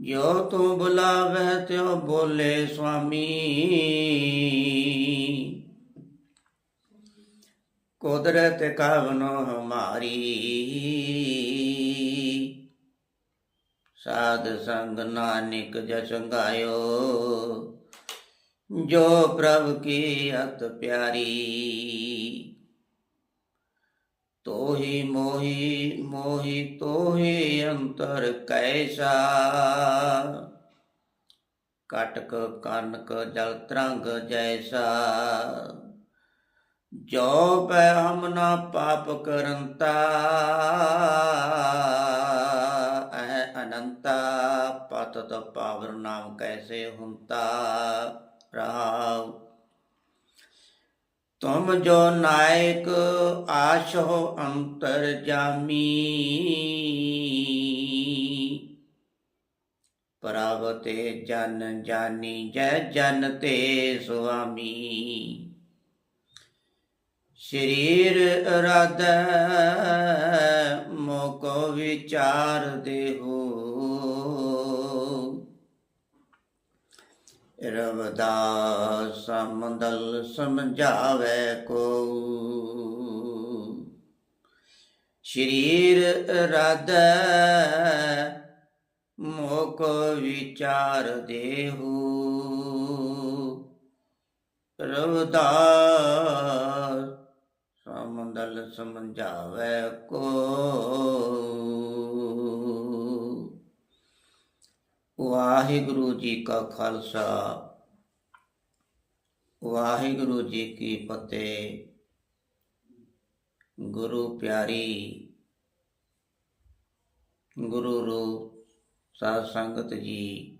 ਜੋ ਤੂੰ ਬੁਲਾਵਹਿ ਤਿਉ ਬੋਲੇ ਸੁਆਮੀ। ਕੁਦਰਤ ਕਵਨੋ ਹਮਾਰੀ ਸਾਧ ਸੰਗ ਨਾਨਕ ਜਸ ਗਾਇਓ, ਜੋ ਪ੍ਰਭ ਕੀ ਅਤ ਪਿਆਰੀ। ਤੋਹੀ ਮੋਹੀ ਮੋਹੀ ਤੋਹੀ ਅੰਤਰ ਕੈਸਾ। ਕਟਕ ਕਨਕ ਜਲ ਤਰੰਗ ਜੈਸਾ। ਜੋ ਪੈ ਹਮ ਨਾ ਪਾਪ ਕਰੰਤਾ ਐ ਅਨੰਤਾ। ਪਤਤ ਪਾਵਰ ਨਾਮ ਕੈਸੇ ਹੁੰਤਾ? ਰਾਵ। ਤੁਮ ਜੋ ਨਾਇਕ ਆਸ਼ੋ ਅੰਤਰ ਜਾਮੀ। ਪ੍ਰਭ ਤੇ ਜਨ ਜਾਨੀ, ਜੈ ਜਨ ਤੇ ਸੁਆਮੀ। ਸ਼ਰੀਰ ਅਰਾਧ, ਮੋਕੋ ਵਿਚਾਰ ਦੇਹੋ। ਰਵਦਾਸ ਸਮੰਦਲ ਸਮਝਾਵੇ ਕੋ। ਸ਼ਰੀਰ ਰਦ ਮੋਕ ਵਿਚਾਰ ਦੇਹੂ। ਰਵਦਾਸ ਸਮੰਦਲ ਸਮਝਾਵੇ ਕੋ। ਵਾਹਿਗੁਰੂ ਜੀ ਕਾ ਖਾਲਸਾ। ਵਾਹਿਗੁਰੂ ਜੀ ਕੀ ਫਤਿਹ। ਗੁਰੂ ਪਿਆਰੀ, ਗੁਰੂ ਰੂਪ ਸਾਧ ਸੰਗਤ ਜੀ,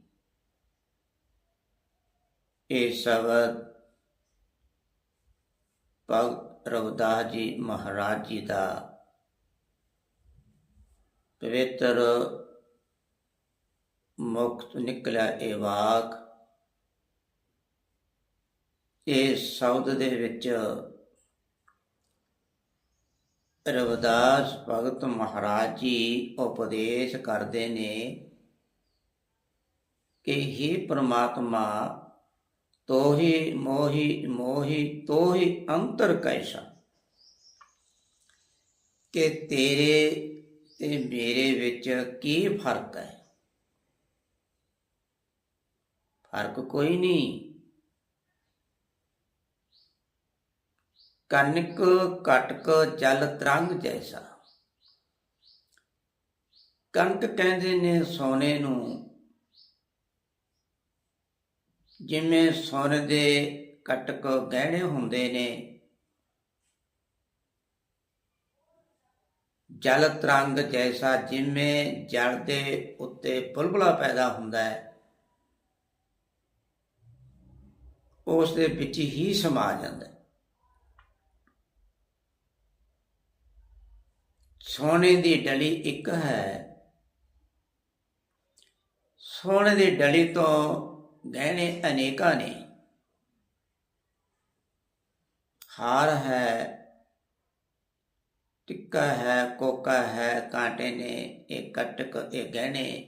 ਇਹ ਸ਼ਬਦ ਭਗਤ ਰਵਿਦਾਸ ਜੀ ਮਹਾਰਾਜ ਜੀ ਦਾ ਪਵਿੱਤਰ ਮੁਕਤ ਨਿਕਲਿਆ ਇਹ ਵਾਕ। ਇਹ ਸ਼ਬਦ ਦੇ ਵਿੱਚ ਰਵਿਦਾਸ ਭਗਤ ਮਹਾਰਾਜ ਜੀ ਉਪਦੇਸ਼ ਕਰਦੇ ਨੇ ਕਿ ਹੀ ਪ੍ਰਮਾਤਮਾ ਤੋਹੀ ਮੋਹੀ ਮੋਹੀ ਤੋਹੀ ਅੰਤਰ ਕੈਸਾ। ਕਿ ਤੇਰੇ ਤੇ ਮੇਰੇ ਵਿੱਚ ਕੀ ਫ਼ਰਕ ਹੈ? ਫ਼ਰਕ ਕੋਈ ਨਹੀਂ। ਕਨਕ ਕਟਕ ਜਲ ਤਰੰਗ ਜੈਸਾ। ਕਣਕ ਕਹਿੰਦੇ ਨੇ ਸੋਨੇ ਨੂੰ, ਜਿਵੇਂ ਸੋਨੇ ਦੇ ਕਟਕ ਗਹਿਣੇ ਹੁੰਦੇ ਨੇ। ਜਲ ਤਰੰਗ ਜੈਸਾ, ਜਿਵੇਂ ਜਲ ਦੇ ਉੱਤੇ ਬੁਲਬੁਲਾ ਪੈਦਾ ਹੁੰਦਾ ਹੈ। ਉਸ ਦੇ ਵਿੱਚ ਹੀ ਸਮਾ ਜਾਂਦਾ ਹੈ। ਸੋਨੇ ਦੀ ਡਲੀ ਇੱਕ ਹੈ। ਸੋਨੇ ਦੀ ਡਲੀ ਤੋਂ ਗਹਿਣੇ ਅਨੇਕਾਂ ਨੇ। ਹਾਰ ਹੈ, ਟਿੱਕਾ ਹੈ, ਕੋਕਾ ਹੈ, ਕਾਂਟੇ ਨੇ, ਇਹ ਕਟਕ, ਇਹ ਗਹਿਣੇ।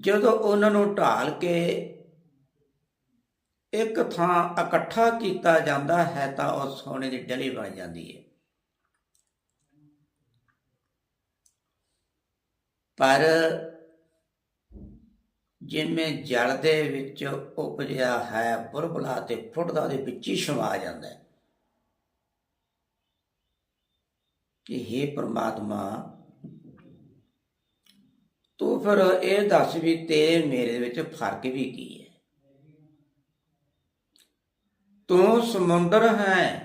ਜਦੋਂ ਉਹਨਾਂ ਨੂੰ ਢਾਲ ਕੇ ਇੱਕ ਥਾਂ ਇਕੱਠਾ ਕੀਤਾ ਜਾਂਦਾ ਹੈ ਤਾਂ ਉਹ ਸੋਨੇ ਦੀ ਡਲੀ ਬਣ ਜਾਂਦੀ ਹੈ। ਪਰ ਜਿਵੇਂ ਜਲ ਦੇ ਵਿੱਚ ਉਪਜਿਆ ਹੈ ਬੁਲਬੁਲਾ ਤੇ ਫੁੱਟਦਾ ਦੇ ਵਿੱਚ ਹੀ ਸਮਾ ਜਾਂਦਾ ਹੈ। ਕਿ हे ਪ੍ਰਮਾਤਮਾ, ਤੂੰ ਫਿਰ ਇਹ ਦੱਸ ਵੀ ਤੇਰੇ ਮੇਰੇ ਵਿੱਚ ਫ਼ਰਕ ਵੀ ਕੀ ਹੈ? ਤੂੰ ਸਮੁੰਦਰ ਹੈ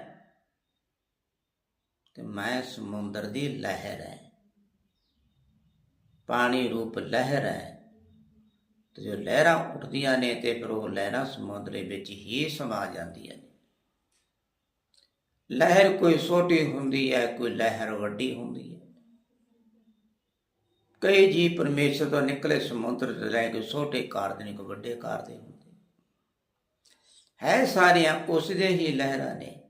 ਤੇ ਮੈਂ ਸਮੁੰਦਰ ਦੀ ਲਹਿਰ ਹੈ। ਪਾਣੀ ਰੂਪ ਲਹਿਰ ਹੈ ਤੇ ਜੋ ਲਹਿਰਾਂ ਉੱਠਦੀਆਂ ਨੇ ਤੇ ਫਿਰ ਉਹ ਲਹਿਰਾਂ ਸਮੁੰਦਰ ਵਿੱਚ ਹੀ ਸਮਾ ਜਾਂਦੀਆਂ ਨੇ। ਲਹਿਰ ਕੋਈ ਛੋਟੀ ਹੁੰਦੀ ਹੈ, ਕੋਈ ਲਹਿਰ ਵੱਡੀ ਹੁੰਦੀ ਹੈ। ਕਈ ਜੀ ਪਰਮੇਸ਼ਰ ਤੋਂ ਨਿਕਲੇ ਸਮੁੰਦਰ ਤੇ ਰਹਿ ਕੇ ਛੋਟੇ ਕਾਰ ਦੇ ਨੇ ਕੋਈ ਵੱਡੇ ਕਾਰ ਦੇ ਹੁੰਦੇ ਹੈ ਸਾਰੀਆਂ ਉਸ ਦੇ ਹੀ ਲਹਿਰਾਂ ਨੇ।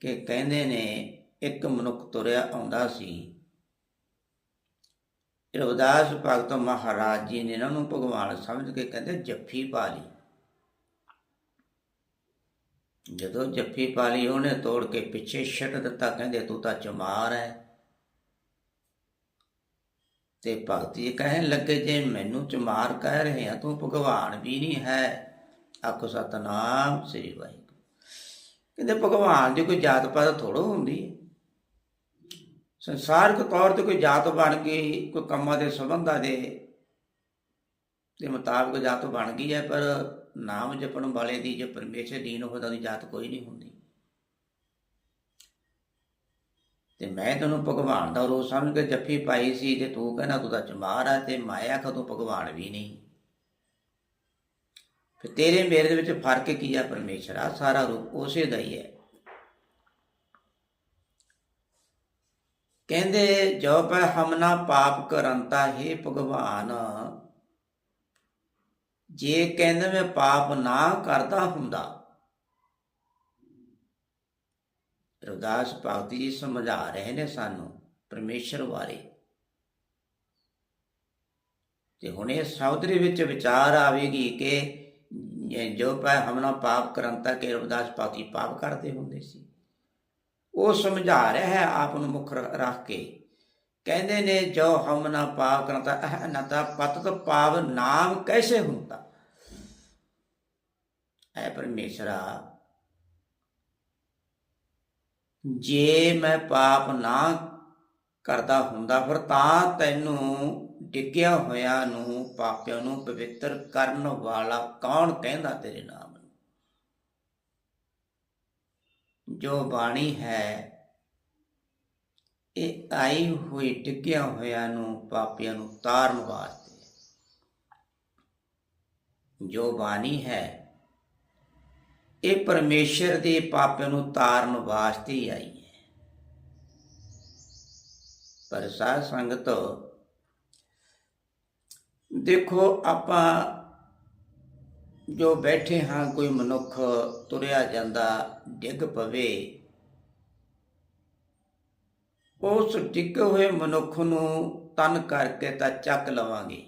ਕਿ ਕਹਿੰਦੇ ਨੇ, ਇੱਕ ਮਨੁੱਖ ਤੁਰਿਆ ਆਉਂਦਾ ਸੀ। ਰਵਿਦਾਸ ਭਗਤ ਮਹਾਰਾਜ ਜੀ ਨੇ ਇਹਨਾਂ ਨੂੰ ਭਗਵਾਨ ਸਮਝ ਕੇ ਕਹਿੰਦੇ, ਜੱਫੀ ਪਾ ਲਈ। ਜਦੋਂ ਜੱਫੀ ਪਾ ਲਈ, ਉਹਨੇ ਤੋੜ ਕੇ ਪਿੱਛੇ ਛੱਡ ਦਿੱਤਾ, ਕਹਿੰਦੇ, ਤੂੰ ਤਾਂ ਚਮਾਰ ਹੈ ਤੇ ਭਗਤੀ ਜੀ ਕਹਿਣ ਲੱਗੇ, ਜੇ ਮੈਨੂੰ ਚਮਾਰ ਕਹਿ ਰਹੇ ਆ, ਤੂੰ ਭਗਵਾਨ ਵੀ ਨਹੀਂ ਹੈ। ਆਖੋ, ਸਤਨਾਮ ਸ੍ਰੀ ਵਾਹਿਗੁਰੂ। ਕਹਿੰਦੇ, ਭਗਵਾਨ ਦੀ ਕੋਈ ਜਾਤ ਪਾਤ ਥੋੜੋ ਹੁੰਦੀ ਹੈ। ਸੰਸਾਰਿਕ ਤੌਰ ਤੇ ਕੋਈ ਜਾਤ ਬਣ ਗਈ, ਕੋਈ ਕੰਮਾਂ ਦੇ ਸੰਬੰਧਾਂ ਦੇ ਦੇ ਮੁਤਾਬਕ ਜਾਤ ਬਣ ਗਈ ਹੈ, ਪਰ ਨਾਮ ਜਪਣ ਵਾਲੇ ਦੀ, ਜੇ ਪਰਮੇਸ਼ਰ ਦੀਨ ਹੋਦਾ ਦੀ ਜਾਤ ਕੋਈ ਨਹੀਂ ਹੁੰਦੀ। ਤੇ ਮੈਂ ਤੈਨੂੰ ਭਗਵਾਨ ਦਾ ਰੂਪ ਸਮਝ ਕੇ ਜੱਫੀ ਪਾਈ ਸੀ ਤੇ ਤੂੰ ਕਹਿੰਦਾ ਤੂੰ ਤਾਂ ਚਮਾਰ ਆ ਤੇ ਮਾਇਆ ਖਦੋਂ ਭਗਵਾਨ ਵੀ ਨਹੀਂ। ਫਿਰ ਤੇਰੇ ਮੇਰੇ ਦੇ ਵਿੱਚ ਫ਼ਰਕ ਕੀ ਆ ਪਰਮੇਸ਼ਰ? ਆ ਸਾਰਾ ਰੂਪ ਉਸੇ ਦਾ ਹੀ ਹੈ। ਕਹਿੰਦੇ ਜੋ ਪੈ ਹਮਨਾ ਪਾਪ ਕਰੰਤਾ ਹੈ ਭਗਵਾਨ। ਜੇ ਕਹਿੰਦੇ ਮੈਂ ਪਾਪ ਨਾ ਕਰਦਾ ਹੁੰਦਾ ਰਵਿਦਾਸ ਭਗਤ ਜੀ ਸਮਝਾ ਰਹੇ ਨੇ ਸਾਨੂੰ ਪਰਮੇਸ਼ਰ ਬਾਰੇ। ਤੇ ਹੁਣ ਇਹ ਸੌਦਰੀ ਵਿੱਚ ਵਿਚਾਰ ਆਵੇਗੀ ਕਿ ਜੋ ਪੈ ਹਮਨਾ ਪਾਪ ਕਰੰਤਾ ਕਿ ਰਵਿਦਾਸ ਭਗਤ ਜੀ ਪਾਪ ਕਰਦੇ ਹੁੰਦੇ ਸੀ। ਉਹ ਸਮਝਾ ਰਿਹਾ ਹੈ ਆਪ ਨੂੰ ਮੁੱਖ ਰੱਖ ਕੇ। ਕਹਿੰਦੇ ਨੇ, ਜੋ ਹਮ ਨਾ ਪਾਪ ਕਰਤਾ ਅਹਨਤਾ ਪਤਤ ਪਾਵ ਨਾਮ ਕੈਸੇ ਹੁੰਦਾ? ਐ ਪਰਮੇਸ਼ਰਾ ਜੇ ਮੈਂ ਪਾਪ ਨਾ ਕਰਦਾ ਹੁੰਦਾ ਫਿਰ ਤਾਂ ਤੈਨੂੰ ਡਿੱਗਿਆ ਹੋਇਆ ਨੂੰ ਪਾਪਿਆਂ ਨੂੰ ਪਵਿੱਤਰ ਕਰਨ ਵਾਲਾ ਕੌਣ ਕਹਿੰਦਾ ਤੇਰੇ ਨਾਮ ਨੂੰ? ਜੋ ਬਾਣੀ ਹੈ, ਇਹ ਆਈ ਹੋਈ ਡਿੱਗਿਆ ਹੋਇਆ ਨੂੰ ਪਾਪਿਆਂ ਨੂੰ ਤਾਰਨ ਵਾਸਤੇ। ਜੋ ਬਾਣੀ ਹੈ ਇਹ ਪਰਮੇਸ਼ਰ ਦੇ ਪਾਪੇ ਨੂੰ ਤਾਰਨ ਵਾਸਤੇ ਹੀ ਆਈ ਹੈ। ਪਰ ਸਾਧ ਸੰਗਤ, ਦੇਖੋ ਆਪਾਂ ਜੋ ਬੈਠੇ ਹਾਂ, ਕੋਈ ਮਨੁੱਖ ਤੁਰਿਆ ਜਾਂਦਾ, ਡਿੱਗ ਪਵੇ, ਉਸ ਡਿੱਗੇ ਹੋਏ ਮਨੁੱਖ ਨੂੰ ਤਨ ਕਰਕੇ ਤਾਂ ਚੱਕ ਲਵਾਂਗੇ।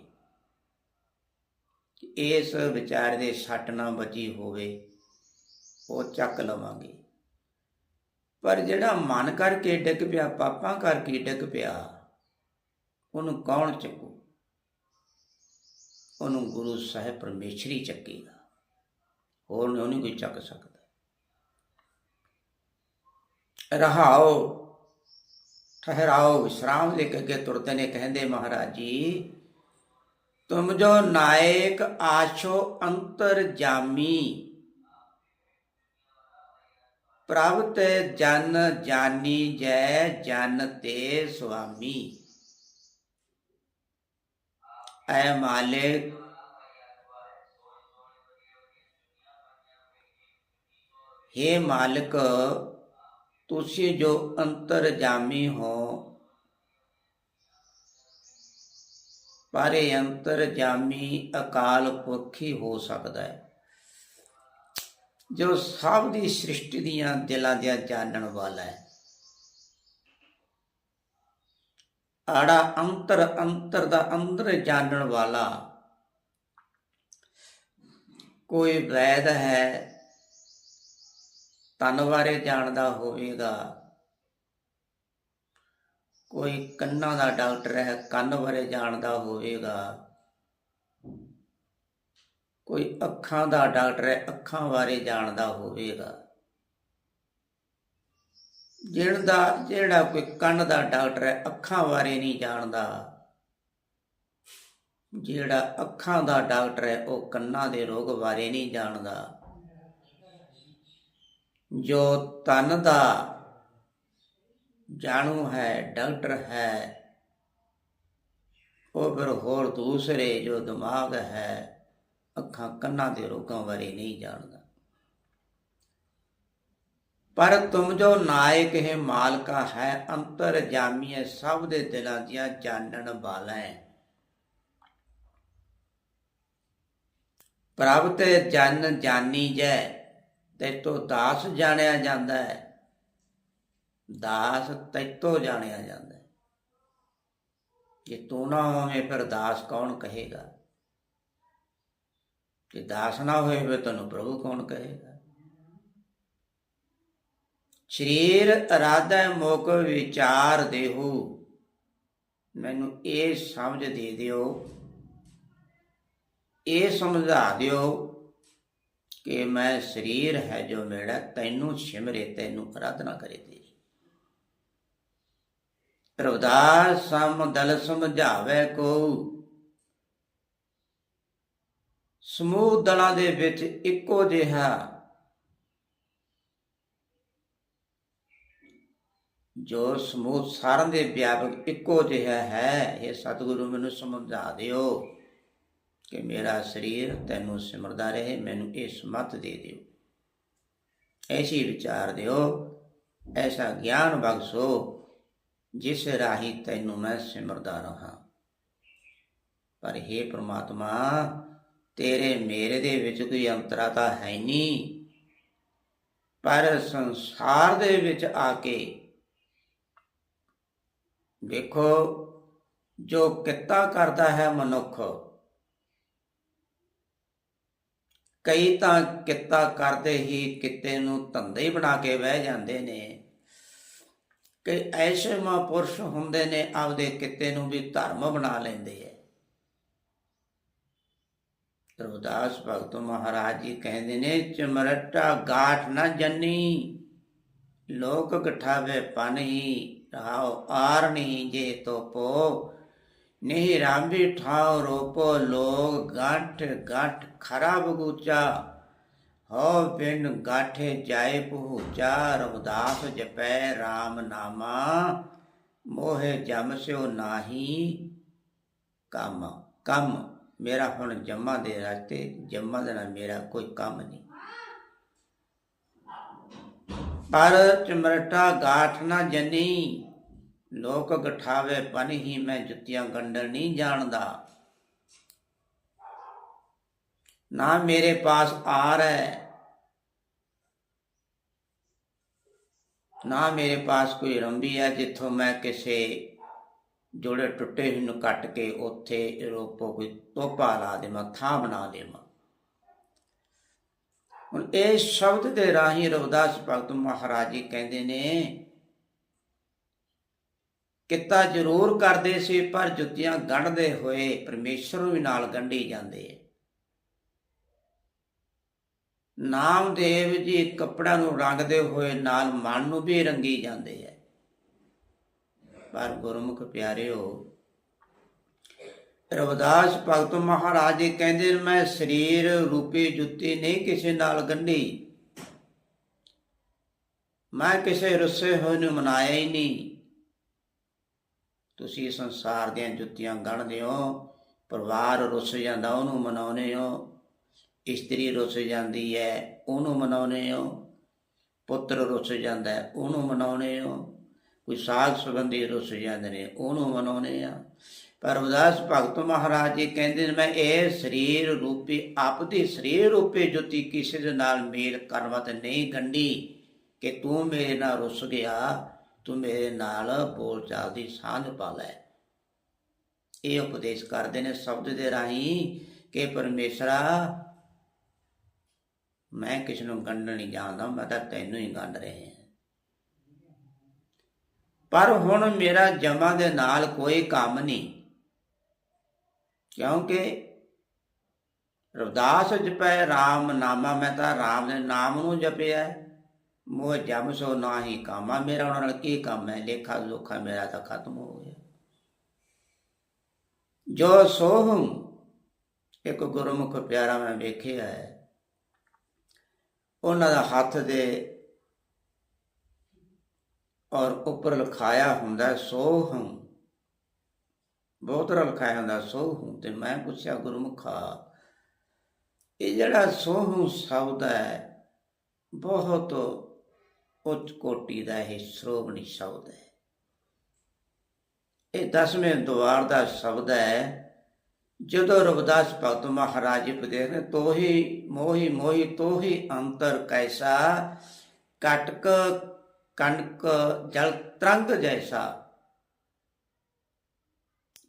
ਇਸ ਵਿਚਾਰ ਦੇ ਸੱਟ ਨਾ ਬਚੀ ਹੋਵੇ। ਉਹ ਚੱਕ ਲਵਾਂਗੇ। ਪਰ ਜਿਹੜਾ ਮਨ ਕਰਕੇ ਡਿੱਗ ਪਿਆ, ਪਾਪਾਂ ਕਰਕੇ ਡਿੱਗ ਪਿਆ, ਉਹਨੂੰ ਕੌਣ ਚੱਕੂ? ਉਹਨੂੰ ਗੁਰੂ ਸਾਹਿਬ ਪਰਮੇਸ਼ਰੀ ਚੱਕੇਗਾ। ਹੋਰ ਨਹੀਂ ਉਹਨੂੰ ਕੋਈ ਚੱਕ ਸਕਦਾ। ਰਹਾਓ, ਠਹਿਰਾਓ, ਵਿਸ਼ਰਾਮ ਲੈ ਕੇ ਅੱਗੇ ਤੁਰਦੇ ਨੇ, ਕਹਿੰਦੇ ਮਹਾਰਾਜ ਜੀ, ਤੁਮ ਜੋ ਨਾਇਕ ਆਛੋ ਅੰਤਰ ਜਾਮੀ ਪ੍ਰਭ ਤੇ ਜਨ ਜਾਨੀ ਜੈ ਜਨ ਤੇ ਸੁਆਮੀ ਐ ਮਾਲਿਕ हे ਮਾਲਕ ਤੁਸੀਂ ਜੋ ਅੰਤਰ ਜਾਮੀ ਹੋ ਪਰ ਇਹ ਅੰਤਰ ਜਾਮੀ ਅਕਾਲ ਪੁਰਖੀ ਹੋ ਸਕਦਾ ਹੈ ਜੋ ਸਭ ਦੀ ਸ੍ਰਿਸ਼ਟੀ ਦੀਆਂ ਦਿਲਾਂ ਦੀਆਂ ਜਾਣਨ ਵਾਲਾ ਹੈ। ਆੜਾ ਅੰਤਰ ਅੰਤਰ ਦਾ ਅੰਦਰ ਜਾਣਨ ਵਾਲਾ। ਕੋਈ ਵੈਦ ਹੈ ਤਨ ਬਾਰੇ ਜਾਣਦਾ ਹੋਵੇਗਾ। ਕੋਈ ਕੰਨਾਂ ਦਾ ਡਾਕਟਰ ਹੈ, ਕੰਨ ਬਾਰੇ ਜਾਣਦਾ ਹੋਵੇਗਾ। ਕੋਈ ਅੱਖਾਂ ਦਾ ਡਾਕਟਰ ਹੈ, ਅੱਖਾਂ ਬਾਰੇ ਜਾਣਦਾ ਹੋਵੇਗਾ। ਜਿਹੜਾ ਜਿਹੜਾ ਕੋਈ ਕੰਨ ਦਾ ਡਾਕਟਰ ਹੈ, ਅੱਖਾਂ ਬਾਰੇ ਨਹੀਂ ਜਾਣਦਾ। ਜਿਹੜਾ ਅੱਖਾਂ ਦਾ ਡਾਕਟਰ ਹੈ, ਉਹ ਕੰਨਾਂ ਦੇ ਰੋਗ ਬਾਰੇ ਨਹੀਂ ਜਾਣਦਾ। ਜੋ ਤਨ ਦਾ ਜਾਣੂ ਹੈ, ਡਾਕਟਰ ਹੈ, ਉਹ ਫਿਰ ਹੋਰ ਦੂਸਰੇ ਜੋ ਦਿਮਾਗ ਹੈ ਅੱਖਾਂ ਕੰਨਾਂ ਦੇ ਰੋਗਾਂ ਬਾਰੇ ਨਹੀਂ ਜਾਣਦਾ। ਪਰ ਤੁਮ ਜੋ ਨਾਇਕ ਹੈ, ਮਾਲਕਾ ਹੈ ਅੰਤਰ ਜਾਮੀਏ ਸਭ ਦੇ ਦਿਲਾਂ ਦੀਆਂ ਜਾਣਨ ਵਾਲਾ ਹੈ। ਪ੍ਰਭ ਤੇ ਜਨ ਜਾਨੀ ਜੈ, ਤੇ ਤੋ ਦਾਸ ਜਾਣਿਆ ਜਾਂਦਾ ਹੈ। ਦਾਸ ਤੈਤੋ ਜਾਣਿਆ ਜਾਂਦਾ ਹੈ। ਜੇ ਤੂੰ ਨਾ ਹੋਵੇਂ, ਫਿਰ ਦਾਸ ਕੌਣ ਕਹੇਗਾ? ਜੇ ਦਾਸ ਨਾ ਹੋਏ ਫਿਰ ਤੈਨੂੰ ਪ੍ਰਭੂ ਕੌਣ ਕਹੇਗਾ? ਸਰੀਰ ਇਰਾਦਾ ਮੁਖ ਵਿਚਾਰ ਦੇਹੂ। ਮੈਨੂੰ ਇਹ ਸਮਝ ਦੇ ਦਿਓ, ਇਹ ਸਮਝਾ ਦਿਓ ਕਿ ਮੈਂ ਸਰੀਰ ਹੈ ਜੋ ਮੇਰਾ, ਤੈਨੂੰ ਸਿਮਰੇ, ਤੈਨੂੰ ਆਰਾਧਨਾ ਕਰੇ ਤੇਰੀ। ਰਵਦਾਸ ਸਮ ਸਮਝਾਵੇ ਕੋ ਸਮੂਹ ਦਲਾਂ ਦੇ ਵਿੱਚ ਇੱਕੋ ਜਿਹਾ ਜੋ ਸਮੂਹ ਸਾਰਿਆਂ ਦੇ ਵਿਆਪਕ ਇੱਕੋ ਜਿਹਾ ਹੈ, ਇਹ ਸਤਿਗੁਰੂ ਮੈਨੂੰ ਸਮਝਾ ਦਿਓ ਕਿ ਮੇਰਾ ਸਰੀਰ ਤੈਨੂੰ ਸਿਮਰਦਾ ਰਹੇ, ਮੈਨੂੰ ਇਹ ਸਮਤ ਦੇ ਦਿਓ। ਐਸੀ ਵਿਚਾਰ ਦਿਓ, ਐਸਾ ਗਿਆਨ ਬਖਸ਼ੋ ਜਿਸ ਰਾਹੀ ਤੈਨੂੰ ਮੈਂ ਸਿਮਰਦਾ ਰਹਾ। ਪਰ हे ਪ੍ਰਮਾਤਮਾ ਤੇਰੇ ਮੇਰੇ ਦੇ ਵਿੱਚ ਕੋਈ ਅੰਤਰਾ ਤਾਂ ਹੈ ਨਹੀਂ। ਪਰ ਸੰਸਾਰ ਦੇ ਵਿੱਚ ਆ ਕੇ ਵੇਖੋ ਜੋ ਕਿੱਤਾ ਕਰਦਾ ਹੈ ਮਨੁੱਖ, ਕਈ ਤਾਂ ਕਿੱਤਾ ਕਰਦੇ ਹੀ ਕਿੱਤੇ ਨੂੰ ਧੰਦੇ ਹੀ ਬਣਾ ਕੇ ਬਹਿ ਜਾਂਦੇ ਨੇ ਕਿ ਐਸੇ ਮਹਾਂਪੁਰਸ਼ ਹੁੰਦੇ ਨੇ, ਆਪਦੇ ਕਿੱਤੇ ਨੂੰ ਵੀ ਧਰਮ ਬਣਾ ਲੈਂਦੇ ਐ ਰਵਿਦਾਸ ਭਗਤ ਮਹਾਰਾਜ ਜੀ ਕਹਿੰਦੇ ਨੇ ਚਮਰਟਾ ਗਾਠ ਨਾ ਜੰਨੀ, ਲੋਕ ਗਠਾਵੇ ਪਨਹੀ ਰਹਾਉ ਆਰਣੀ ਜੇ ਤੋਪੋ, ਨਹੀਂ ਰਾਮੀ ਠਾਉ ਰੋਪੋ, ਲੋਗ ਗਾਠ ਗਾਠ ਖਰਾਬ ਗੁਚਾ ਹੋ ਬਿਨ ਗਾਠੇ ਜਾਏ ਪਹੁੰਚਾ ਰਵਦਾਸ ਜਪੈ RAM ਨਾਮਾ, ਮੋਹਿ ਜਮ ਸਿਓ ਨਾਹੀ, ਕੰਮ ਕੰਮ। ਮੇਰਾ ਹੁਣ ਜੰਮਾ ਦੇ ਰਸਤੇ ਜੰਮਾ ਦੇ ਨਾਲ ਮੇਰਾ ਕੋਈ ਕੰਮ ਨਹੀਂ। ਪਰ ਚਮਰਟਾ ਗਾਠ ਨਾ ਜਨੀ, ਲੋਕ ਗਠਾਵੇ ਪਨ ਹੀ ਮੈਂ ਜੁੱਤੀਆਂ ਗੰਡਣ ਨਹੀਂ ਜਾਣਦਾ। ਨਾ ਮੇਰੇ ਪਾਸ ਆਰ ਹੈ, ਨਾ ਮੇਰੇ ਪਾਸ ਕੋਈ ਰੰਬੀ ਹੈ ਜਿੱਥੋਂ ਮੈਂ ਕਿਸੇ ਜੋੜੇ ਟੁੱਟੇ ਹੋਏ ਨੂੰ ਕੱਟ ਕੇ ਉੱਥੇ ਰੋਪੋ ਕੋਈ ਤੋਪਾ ਲਾ ਦੇਵਾਂ, ਥਾਂ ਬਣਾ ਦੇਵਾਂ। ਹੁਣ ਇਹ ਸ਼ਬਦ ਦੇ ਰਾਹੀਂ ਰਵਿਦਾਸ ਭਗਤ ਮਹਾਰਾਜ ਜੀ ਕਹਿੰਦੇ ਨੇ, ਕਿੱਤਾ ਜ਼ਰੂਰ ਕਰਦੇ ਸੀ, ਪਰ ਜੁੱਤੀਆਂ ਗੰਢਦੇ ਹੋਏ ਪਰਮੇਸ਼ਰ ਵੀ ਨਾਲ ਗੰਢੀ ਜਾਂਦੇ ਐ ਨਾਮਦੇਵ ਜੀ ਕੱਪੜਾ ਨੂੰ ਰੰਗਦੇ ਹੋਏ ਨਾਲ ਮਨ ਨੂੰ ਵੀ ਰੰਗੀ ਜਾਂਦੇ ਐ ਪਰ ਗੁਰਮੁਖ ਪਿਆਰਿਓ, ਰਵਿਦਾਸ ਭਗਤ ਮਹਾਰਾਜ ਜੀ ਕਹਿੰਦੇ, ਮੈਂ ਸਰੀਰ ਰੂਪੀ ਜੁੱਤੀ ਨਹੀਂ ਕਿਸੇ ਨਾਲ ਗੰਢੀ। ਮੈਂ ਕਿਸੇ ਰੁੱਸੇ ਹੋਏ ਨੂੰ ਮਨਾਇਆ ਹੀ ਨਹੀਂ। ਤੁਸੀਂ ਸੰਸਾਰ ਦੀਆਂ ਜੁੱਤੀਆਂ ਗੰਢਦੇ ਹੋ, ਪਰਿਵਾਰ ਰੁੱਸ ਜਾਂਦਾ, ਉਹਨੂੰ ਮਨਾਉਨੇ ਹੋ। ਇਸਤਰੀ ਰੁੱਸ ਜਾਂਦੀ ਹੈ, ਉਹਨੂੰ ਮਨਾਉਨੇ ਹੋ। ਪੁੱਤਰ ਰੁੱਸ ਜਾਂਦਾ ਉਹਨੂੰ ਮਨਾਉਨੇ ਹੋ। ਕੋਈ ਸਾਧ ਸੰਬੰਧੀ ਰੁੱਸ ਜਾਂਦੇ ਨੇ, ਉਹਨੂੰ ਮਨਾਉਨੇ ਆ। ਪਰ ਉਦਾਸ ਭਗਤ ਮਹਾਰਾਜ ਜੀ ਕਹਿੰਦੇ ਨੇ, ਮੈਂ ਇਹ ਸਰੀਰ ਰੂਪੀ ਆਪਦੀ ਸਰੀਰ ਰੂਪੀ ਜੁੱਤੀ ਕਿਸੇ ਦੇ ਨਾਲ ਮੇਲ ਕਰਵਤ ਨਹੀਂ ਗੰਢੀ ਕਿ ਤੂੰ ਮੇਰੇ ਨਾਲ ਰੁੱਸ ਗਿਆ, ਤੂੰ ਮੇਰੇ ਨਾਲ ਬੋਲ ਚਾਲ ਦੀ ਸਾਂਝ ਪਾ ਲੈ। ਇਹ ਉਪਦੇਸ਼ ਕਰਦੇ ਨੇ ਸ਼ਬਦ ਦੇ ਰਾਹੀਂ ਕਿ ਪਰਮੇਸ਼ਰਾ, ਮੈਂ ਕਿਸ ਨੂੰ ਗੰਢ ਨਹੀਂ ਜਾਣਦਾ, ਮੈਂ ਤਾਂ ਤੈਨੂੰ ਹੀ ਗੰਢ ਰਿਹਾ। ਪਰ ਹੁਣ ਮੇਰਾ ਜਮਾ ਦੇ ਨਾਲ ਕੋਈ ਕੰਮ ਨਹੀਂ। ਕਿਉਂਕਿ ਰਵਦਾਸ ਜਪੈ RAM ਨਾਮਾ, ਮੈਂ ਤਾਂ RAM ਦੇ ਨਾਮ ਨੂੰ ਜਪਿਆ। ਮੋਹ ਜਮ ਸੋ ਨਾਹੀ ਕਾਮਾ, ਮੇਰਾ ਉਹਨਾਂ ਨਾਲ ਕੀ ਕੰਮ ਹੈ? ਲੇਖਾ ਲੋਖਾ ਮੇਰਾ ਤਾਂ ਖਤਮ ਹੋ ਗਿਆ। ਜੋ ਸੋਹਮ ਇੱਕ ਗੁਰਮੁਖ ਪਿਆਰਾ ਮੈਂ ਵੇਖਿਆ ਹੈ। ਉਹਨਾਂ ਦਾ ਹੱਥ ਦੇ ਔਰ ਉੱਪਰ ਲਿਖਾਇਆ ਹੁੰਦਾ ਹੈ, ਸੋਹਮ ਬਹੁਤ ਰ ਲਿਖਾਇਆ ਹੁੰਦਾ ਸੋ ਹੂੰ ਤੇ ਮੈਂ ਪੁੱਛਿਆ ਗੁਰਮੁਖਾ ਇਹ ਜਿਹੜਾ ਸੋਹੂ ਸ਼ਬਦ ਹੈ ਬਹੁਤ ਉੱਚ ਕੋਟੀ ਦਾ ਇਹ ਸ਼੍ਰੋਮਣੀ ਸ਼ਬਦ ਹੈ। ਇਹ ਦਸਵੇਂ ਦੁਆਰ ਦਾ ਸ਼ਬਦ ਹੈ ਜਦੋਂ ਰਵਿਦਾਸ ਭਗਤ ਮਹਾਰਾਜ ਉਪਦੇਸ਼ ਨੇ ਤੋਹੀ ਮੋਹੀ ਮੋਹੀ ਤੋਹੀ ਅੰਤਰ ਕੈਸਾ ਕਟਕ ਕਣਕ ਜਲ ਤਰੰਗ ਜੈਸਾ।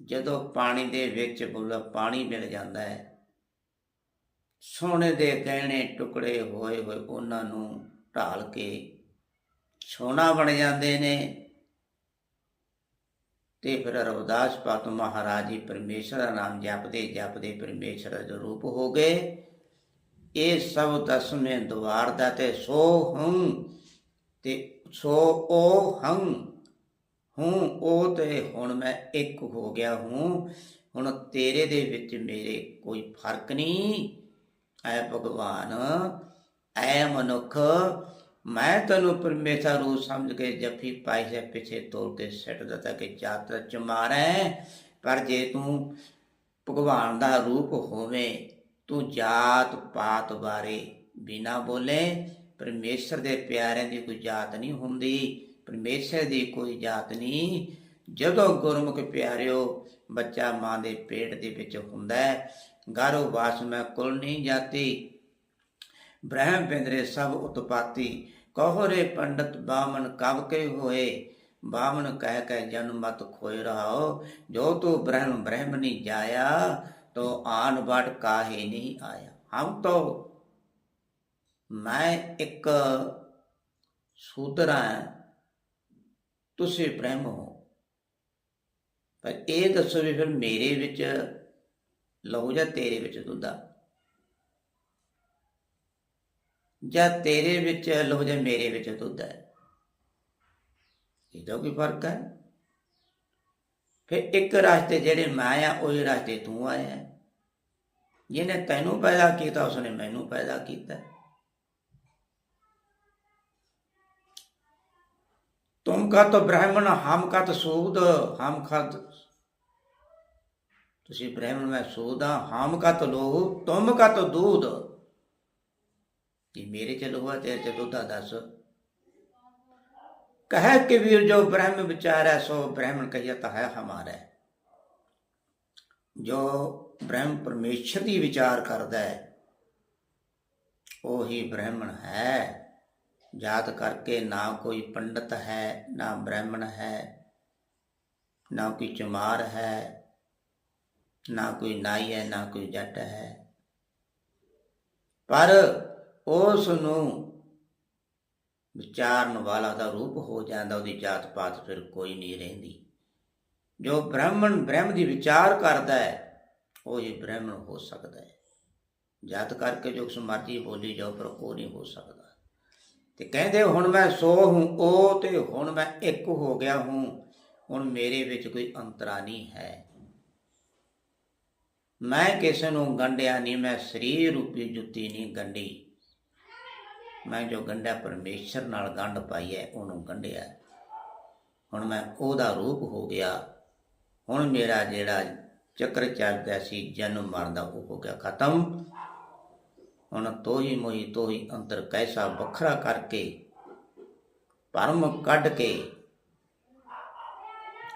ਜਦੋਂ ਪਾਣੀ ਦੇ ਵਿੱਚ ਬੁੱਲਾ ਪਾਣੀ ਮਿਲ ਜਾਂਦਾ ਹੈ, ਸੋਨੇ ਦੇ ਗਹਿਣੇ ਟੁਕੜੇ ਹੋਏ ਹੋਏ ਉਹਨਾਂ ਨੂੰ ਢਾਲ ਕੇ ਸੋਨਾ ਬਣ ਜਾਂਦੇ ਨੇ ਤੇ ਫਿਰ ਰਵਿਦਾਸ ਪਾਤ ਮਹਾਰਾਜ ਜੀ ਪਰਮੇਸ਼ਰ ਦਾ ਨਾਮ ਜਪਦੇ ਜਪਦੇ ਪਰਮੇਸ਼ਰ ਦਾ ਰੂਪ ਹੋ ਗਏ। ਇਹ ਸਭ ਦਸਵੇਂ ਦਵਾਰ ਦਾ ਤੇ ਸੋ ਹੂੰ ਤੇ ਸੋ ਉਹ ਹੰ, ਹੂੰ ਉਹ ਤੇ ਹੁਣ ਮੈਂ ਇੱਕ ਹੋ ਗਿਆ ਹੂੰ। ਹੁਣ ਤੇਰੇ ਦੇ ਵਿੱਚ ਮੇਰੇ ਕੋਈ ਫ਼ਰਕ ਨਹੀਂ। ਐ ਭਗਵਾਨ, ਐ ਮਨੁੱਖ, ਮੈਂ ਤੈਨੂੰ ਪਰਮੇਸ਼ਰ ਨੂੰ ਸਮਝ ਕੇ ਜੱਫੀ ਪਾਈ ਹੈ, ਪਿੱਛੇ ਤੋੜ ਕੇ ਸਿੱਟ ਦਿੱਤਾ ਕਿ ਜਾਤਰਾ ਚ ਮਾਰੈ ਪਰ ਜੇ ਤੂੰ ਭਗਵਾਨ ਦਾ ਰੂਪ ਹੋਵੇਂ, ਤੂੰ ਜਾਤ ਪਾਤ ਬਾਰੇ ਬਿਨਾ ਬੋਲੇ ਪਰਮੇਸ਼ਰ ਦੇ ਪਿਆਰਿਆਂ ਦੀ ਕੋਈ ਜਾਤ ਨਹੀਂ ਹੁੰਦੀ, ਪਰਮੇਸ਼ਰ ਦੀ ਕੋਈ ਜਾਤ ਨਹੀਂ। ਜਦੋਂ ਗੁਰਮੁਖ ਪਿਆਰਿਓ, ਬੱਚਾ ਮਾਂ ਦੇ ਪੇਟ ਦੇ ਵਿੱਚ ਹੁੰਦਾ ਹੈ, ਗਾਰੋ ਵਾਸ ਮੈਂ ਕੁਲ ਨਹੀਂ ਜਾਤੀ। ਬ੍ਰਹਮ ਪਿੰਦਰੇ ਸਭ ਉਤਪਾਤੀ ਕਹੋ ਰੇ ਪੰਡਤ ਬਾਮਨ ਕਬ ਕੇ ਹੋਏ। ਬਾਮਨ ਕਹਿ ਕੇ ਜਨ ਮਤ ਖੋਏ ਰਹਾਓ, ਜੋ ਤੂੰ ਬ੍ਰਹਮ ਬ੍ਰਹਮ ਨਹੀਂ ਜਾਇਆ, ਤੋ ਆਨ ਬਟ ਕਾਹੇ ਨਹੀਂ ਆਇਆ। ਹਮ ਤੋ ਮੈਂ ਇੱਕ ਸੂਤਰਾ ਤੁਸੀਂ ਪ੍ਰੇਮ ਹੋ। ਪਰ ਇਹ ਦੱਸੋ ਵੀ ਫਿਰ ਮੇਰੇ ਵਿੱਚ ਲਹੂ ਜਾਂ ਤੇਰੇ ਵਿੱਚ ਦੁੱਧ। ਆ ਜਾਂ ਤੇਰੇ ਵਿੱਚ ਲਹੂ ਜਾਂ ਮੇਰੇ ਵਿੱਚ ਦੁੱਧ ਹੈ। ਇਹਦਾ ਕੀ ਫ਼ਰਕ ਹੈ? ਫਿਰ ਇੱਕ ਰਸਤੇ ਜਿਹੜੇ ਮੈਂ ਆ, ਉਹੀ ਰਸਤੇ ਤੂੰ ਆਇਆ ਜਿਹਨੇ ਤੈਨੂੰ ਪੈਦਾ ਕੀਤਾ, ਉਸਨੇ ਮੈਨੂੰ ਪੈਦਾ ਕੀਤਾ। तुम का तो ब्राह्मण हम का तो सूद हम का तो ਤੁਸੀਂ ਬ੍ਰਾਹਮਣ ਮੈਂ ਸੂਦ ਆ ਹਮ ਕਾ ਤੋ ਲੋਹ ਤੁਮ ਕਾ ਤੋ ਦੂਧ ਇਹ ਮੇਰੇ ਚ ਲੋਹਾ ਤੇਰੇ ਚ ਦੁੱਧ ਆ ਦੱਸ ਕਹੇ ਕਿ ਵੀਰ ਜੋ ਬ੍ਰਹਮ ਵਿਚਾਰੈ ਸੋ ਬ੍ਰਾਹਮਣ ਕਹੀਤ ਹੈ ਹਮਾਰਾ ਜੋ ਬ੍ਰਹਮ ਪਰਮੇਸ਼ਰ ਦੀ ਵਿਚਾਰ ਕਰਦਾ ਹੈ ਉਹੀ ਬ੍ਰਾਹਮਣ ਹੈ ਜਾਤ ਕਰਕੇ ਨਾ ਕੋਈ ਪੰਡਤ ਹੈ, ਨਾ ਬ੍ਰਾਹਮਣ ਹੈ, ਨਾ ਕੋਈ ਚਮਾਰ ਹੈ, ਨਾ ਕੋਈ ਨਾਈ ਹੈ, ਨਾ ਕੋਈ ਜੱਟ ਹੈ। ਪਰ ਉਸ ਨੂੰ ਵਿਚਾਰਨ ਵਾਲਾ ਦਾ ਰੂਪ ਹੋ ਜਾਂਦਾ, ਉਹਦੀ ਜਾਤ ਪਾਤ ਫਿਰ ਕੋਈ ਨਹੀਂ ਰਹਿੰਦੀ। ਜੋ ਬ੍ਰਾਹਮਣ ਬ੍ਰਹਮ ਦੀ ਵਿਚਾਰ ਕਰਦਾ ਹੈ, ਉਹ ਹੀ ਬ੍ਰਾਹਮਣ ਹੋ ਸਕਦਾ ਹੈ। ਜਾਤ ਕਰਕੇ ਜੋ ਉਸ ਮਰਜ਼ੀ ਬੋਲੀ ਜਾਓ, ਪਰ ਉਹ ਨਹੀਂ ਹੋ ਸਕਦਾ। ਤੇ ਕਹਿੰਦੇ ਹੁਣ ਮੈਂ ਸੋ ਹੂੰ, ਉਹ ਤੇ ਹੁਣ ਮੈਂ ਇੱਕ ਹੋ ਗਿਆ ਹੂੰ। ਹੁਣ ਮੇਰੇ ਵਿੱਚ ਕੋਈ ਅੰਤਰਾ ਨਹੀਂ ਹੈ। ਮੈਂ ਕਿਸੇ ਨੂੰ ਗੰਢਿਆ ਨਹੀਂ, ਮੈਂ ਸਰੀਰ ਰੂਪੀ ਜੁੱਤੀ ਨਹੀਂ ਗੰਢੀ। ਮੈਂ ਜੋ ਗੰਢਿਆ, ਪਰਮੇਸ਼ਰ ਨਾਲ ਗੰਢ ਪਾਈ ਹੈ, ਉਹਨੂੰ ਗੰਢਿਆ। ਹੁਣ ਮੈਂ ਉਹਦਾ ਰੂਪ ਹੋ ਗਿਆ। ਹੁਣ ਮੇਰਾ ਜਿਹੜਾ ਚੱਕਰ ਚੱਲਦਾ ਸੀ, ਜਨਮ ਮਰਨ ਦਾ ਉਹ ਹੋ ਗਿਆ ਖਤਮ। ਹੁਣ ਤੋਹੀ ਮੋਹੀ ਤੋਹੀ ਅੰਤਰ ਕੈਸਾ ਵੱਖਰਾ ਕਰਕੇ ਪਰਮ ਕੱਢ ਕੇ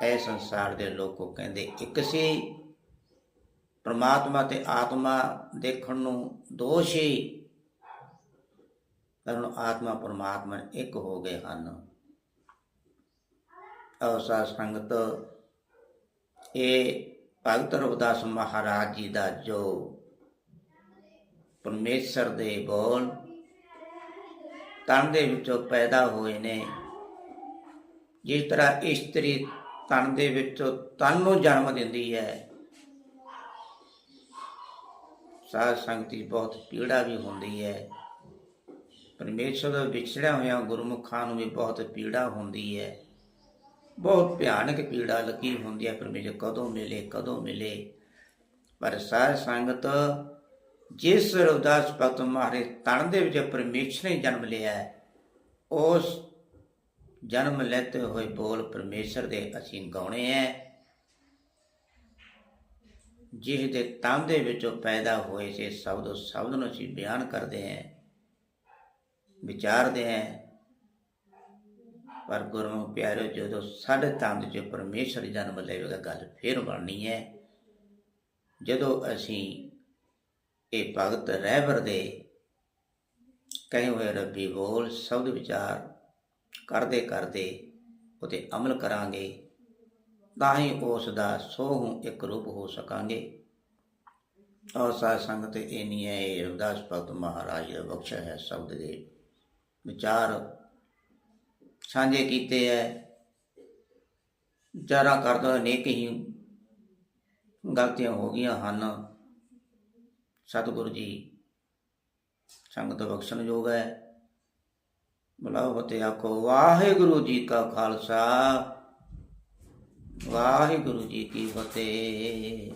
ਇਹ ਸੰਸਾਰ ਦੇ ਲੋਕੋ ਕਹਿੰਦੇ, ਇੱਕ ਸੀ ਪ੍ਰਮਾਤਮਾ ਤੇ ਆਤਮਾ ਦੇਖਣ ਨੂੰ ਦੋਸ਼ ਹੀ ਪਰ ਆਤਮਾ ਪ੍ਰਮਾਤਮਾ ਇੱਕ ਹੋ ਗਏ ਹਨ। ਔਸਾ ਸੰਗਤ, ਇਹ ਭਗਤ ਰਵਿਦਾਸ ਮਹਾਰਾਜ ਜੀ ਦਾ ਜੋ ਪਰਮੇਸ਼ਰ ਦੇ ਬੋਲ ਤਨ ਦੇ ਵਿੱਚੋਂ ਪੈਦਾ ਹੋਏ ਨੇ। ਜਿਸ ਤਰ੍ਹਾਂ ਇਸਤਰੀ ਤਨ ਦੇ ਵਿੱਚੋਂ ਤਨ ਨੂੰ ਜਨਮ ਦਿੰਦੀ ਹੈ, ਸਾਧ ਸੰਗਤੀ ਬਹੁਤ ਪੀੜਾ ਵੀ ਹੁੰਦੀ ਹੈ। ਪਰਮੇਸ਼ਰ ਦਾ ਵਿਛੜਿਆ ਹੋਇਆ ਗੁਰਮੁਖਾਂ ਨੂੰ ਵੀ ਬਹੁਤ ਪੀੜਾ ਹੁੰਦੀ ਹੈ। ਬਹੁਤ ਭਿਆਨਕ ਪੀੜਾ ਲੱਗੀ ਹੁੰਦੀ ਹੈ। ਪਰਮੇਸ਼ਰ ਕਦੋਂ ਮਿਲੇ ਕਦੋਂ ਮਿਲੇ। ਪਰ ਸਾਧ ਸੰਗਤ ਜਿਸ ਰਵਦਾਸ ਭਗਤ ਮਾਰੇ ਤਨ ਦੇ ਵਿੱਚ ਪਰਮੇਸ਼ਰ ਨੇ ਜਨਮ ਲਿਆ ਉਸ ਜਨਮ ਲੈਤੇ ਹੋਏ ਬੋਲ ਪਰਮੇਸ਼ਰ ਦੇ ਅਸੀਂ ਗਾਉਣੇ ਹੈ। ਜਿਸ ਦੇ ਤਨ ਦੇ ਵਿੱਚੋਂ ਪੈਦਾ ਹੋਏ ਸੇ ਸ਼ਬਦ ਉਸ ਸ਼ਬਦ ਨੂੰ ਅਸੀਂ ਬਿਆਨ ਕਰਦੇ ਹਾਂ, ਵਿਚਾਰਦੇ ਹਾਂ। ਪਰ ਗੁਰੂ ਪਿਆਰੇ ਜਦੋਂ ਸਾਡੇ ਤਨ ਚ ਪਰਮੇਸ਼ਰ ਜਨਮ ਲਵੇਗਾ ਗੱਲ ਫੇਰ ਬਣਨੀ ਹੈ। ਜਦੋਂ ਅਸੀਂ ਇਹ ਭਗਤ ਰਹਿਬਰ ਦੇ ਕਹੇ ਹੋਏ ਰੱਬੀ ਬੋਲ ਸ਼ਬਦ ਵਿਚਾਰ ਕਰਦੇ ਕਰਦੇ ਉਤੇ ਅਮਲ ਕਰਾਂਗੇ ਤਾਂ ਹੀ ਉਸ ਦਾ ਸੋਹੂ ਇੱਕ ਰੂਪ ਹੋ ਸਕਾਂਗੇ। ਔਰ ਸਾਧ ਸੰਗਤ ਇਹ ਨਹੀਂ ਹੈ, ਇਹ ਰਵਿਦਾਸ ਭਗਤ ਮਹਾਰਾਜ ਦਾ ਬਖਸ਼ਿਆ ਹੈ ਸ਼ਬਦ ਦੇ ਵਿਚਾਰ। ਸਾਂਝੇ ਕੀਤੇ ਹੈ। ਵਿਚਾਰਾਂ ਕਰਦਾ ਅਨੇਕ ਹੀ ਗਲਤੀਆਂ ਹੋ ਗਈਆਂ ਹਨ। ਸਤਿਗੁਰੂ ਜੀ, ਸੰਗਤ ਬਖਸ਼ਣ ਯੋਗ ਹੈ। ਬੁਲਾਓ ਫਤਿਹ ਆਖੋ, ਵਾਹਿਗੁਰੂ ਜੀ ਕਾ ਖਾਲਸਾ, ਵਾਹਿਗੁਰੂ ਜੀ ਕੀ ਫਤਿਹ।